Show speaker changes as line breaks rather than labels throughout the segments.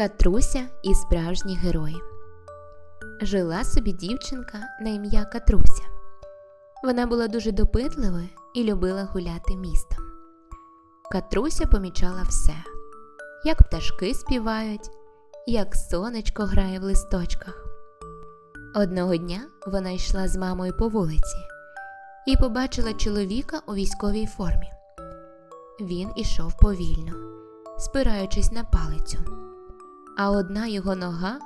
Катруся і справжні герої. Жила собі дівчинка на ім'я Катруся. Вона була дуже допитливою і любила гуляти містом. Катруся помічала все, як пташки співають, як сонечко грає в листочках. Одного дня вона йшла з мамою по вулиці і побачила чоловіка у військовій формі. Він ішов повільно, спираючись на палицю, а одна його нога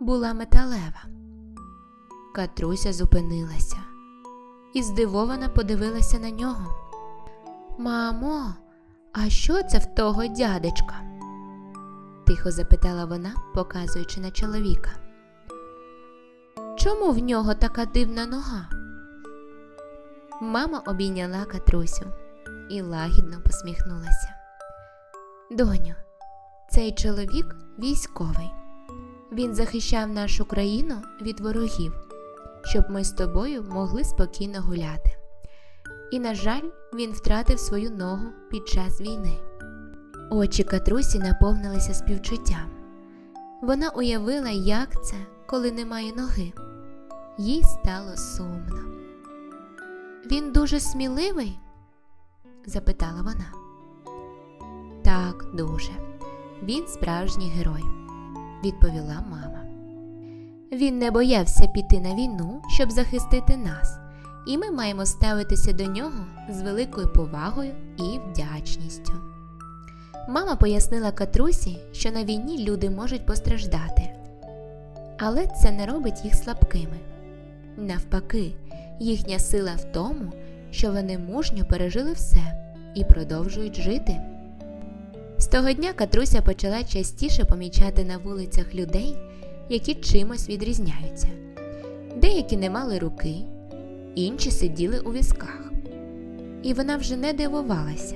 була металева. Катруся зупинилася і здивовано подивилася на нього. Мамо, а що це в того дядечка? тихо запитала вона, показуючи на чоловіка. Чому в нього така дивна нога? Мама обійняла Катрусю і лагідно посміхнулася. Доню, цей чоловік військовий. Він захищав нашу країну від ворогів, щоб ми з тобою могли спокійно гуляти. І, на жаль, він втратив свою ногу під час війни. Очі Катрусі наповнилися співчуттям. Вона уявила, як це, коли немає ноги. Їй стало сумно. Він дуже сміливий? запитала вона. Так, дуже. Він справжній герой, відповіла мама. Він не боявся піти на війну, щоб захистити нас, і ми маємо ставитися до нього з великою повагою і вдячністю. Мама пояснила Катрусі, що на війні люди можуть постраждати, але це не робить їх слабкими. Навпаки, їхня сила в тому, що вони мужньо пережили все і продовжують жити. Того дня Катруся почала частіше помічати на вулицях людей, які чимось відрізняються. Деякі не мали руки, інші сиділи у візках. І вона вже не дивувалася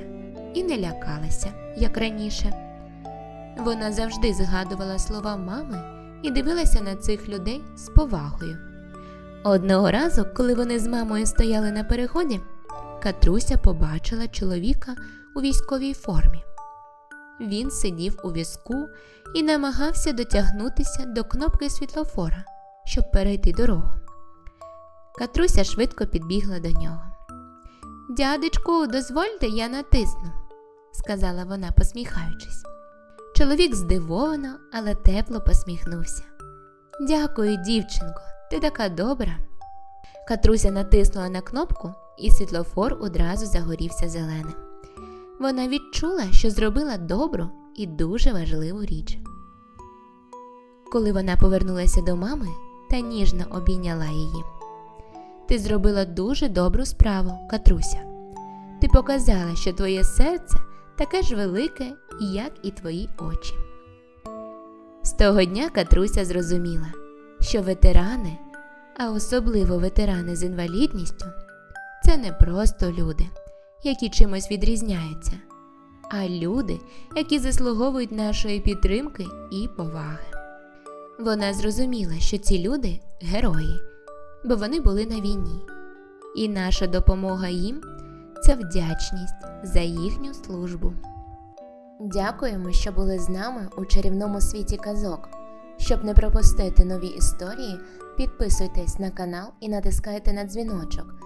і не лякалася, як раніше. Вона завжди згадувала слова мами і дивилася на цих людей з повагою. Одного разу, коли вони з мамою стояли на переході, Катруся побачила чоловіка у військовій формі. Він сидів у візку і намагався дотягнутися до кнопки світлофора, щоб перейти дорогу. Катруся швидко підбігла до нього. Дядечку, дозвольте, я натисну, сказала вона, посміхаючись. Чоловік здивовано, але тепло посміхнувся. Дякую, дівчинко, ти така добра. Катруся натиснула на кнопку, і світлофор одразу загорівся зеленим. Вона відчула, що зробила добру і дуже важливу річ. Коли вона повернулася до мами та ніжно обійняла її. Ти зробила дуже добру справу, Катруся. Ти показала, що твоє серце таке ж велике, як і твої очі. З того дня Катруся зрозуміла, що ветерани, а особливо ветерани з інвалідністю, це не просто люди, які чимось відрізняються, а люди, які заслуговують нашої підтримки і поваги. Вона зрозуміла, що ці люди герої, бо вони були на війні, і наша допомога їм це вдячність за їхню службу. Дякуємо, що були з нами у чарівному світі казок. Щоб не пропустити нові історії, підписуйтесь на канал і натискайте на дзвіночок.